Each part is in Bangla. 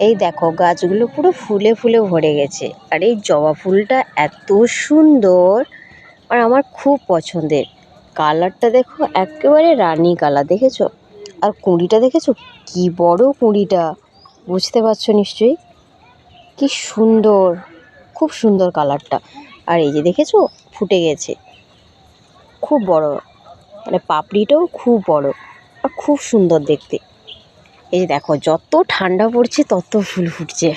এই দেখো গাছগুলো পুরো ফুলে ফুলে ভরে গেছে। আর এই জবা ফুলটা এত সুন্দর আর আমার খুব পছন্দের। কালারটা দেখো একেবারে রানী কালার, দেখেছ? আর কুঁড়িটা দেখেছ? কি বড় কুঁড়িটা। বুঝতে পারছ নিশ্চয়ই? কি সুন্দর, খুব সুন্দর কালারটা। আর এই যে দেখেছ? ফুটে গেছে। খুব বড়। মানে পাপড়িটাও খুব বড়। আর খুব সুন্দর দেখতে। এই যে দেখো, যত ঠান্ডা পড়ছে, তত ফুল ফুটছে।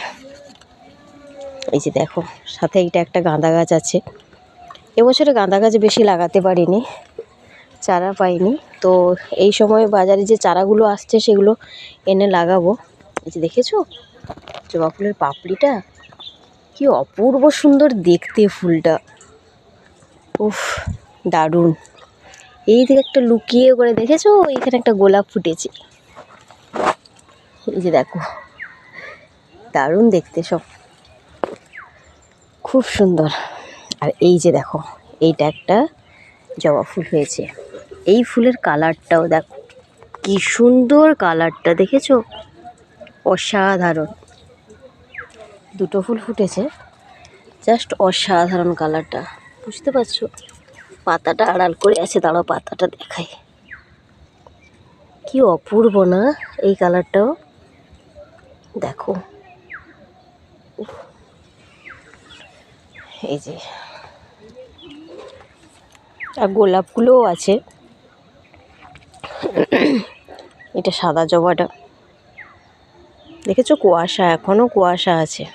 এই যে দেখো, সাথে এইটা একটা গাঁদা গাছ আছে। এবছরে গাঁদা গাছ বেশি লাগাতে পারিনি, চারা পাইনি। তো এই সময় বাজারে যে চারাগুলো আসছে, সেগুলো এনে লাগাবো। এই যে দেখেছ? জবা ফুলের পাপড়িটা? কি অপূর্ব সুন্দর দেখতে ফুলটা। উফ, দারুণ। এই দিকে একটা লুকিয়ে করে দেখেছ? এখানে একটা গোলাপ ফুটেছে। এই যে দেখো। দারুণ দেখতে সব। খুব সুন্দর। আর এই যে দেখো, এইটা একটা জবা ফুল হয়েছে। এই ফুলের কালারটাও দেখো, কি সুন্দর কালারটা, দেখেছ? অসাধারণ। দুটো ফুল ফুটেছে, জাস্ট অসাধারণ কালারটা, বুঝতে পারছ? পাতাটা আড়াল করে আছে, দাঁড়াও, পাতাটা দেখাই। কি অপূর্ব না এই কালারটাও? দেখো। এই যে। আর গোলাপগুলোও আছে। এটা সাদা জবাটা। দেখেছ? কুয়াশা, এখনও কুয়াশা আছে।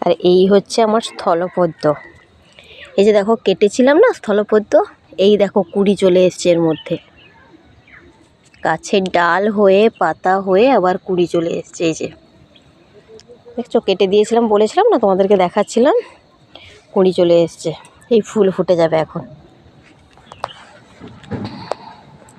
আর এই হচ্ছে আমার স্থলপদ্ম। এই যে দেখো, কেটেছিলাম না স্থলপদ্ম? এই দেখো কুড়ি চলে এসছে এর মধ্যে। গাছের ডাল হয়ে, পাতা হয়ে আবার কুড়ি চলে এসছে, এই যে। দেখছ, কেটে দিয়েছিলাম, বলেছিলাম না তোমাদেরকে দেখাচ্ছিলাম? কুড়ি চলে এসছে। এই ফুল ফুটে যাবে এখন।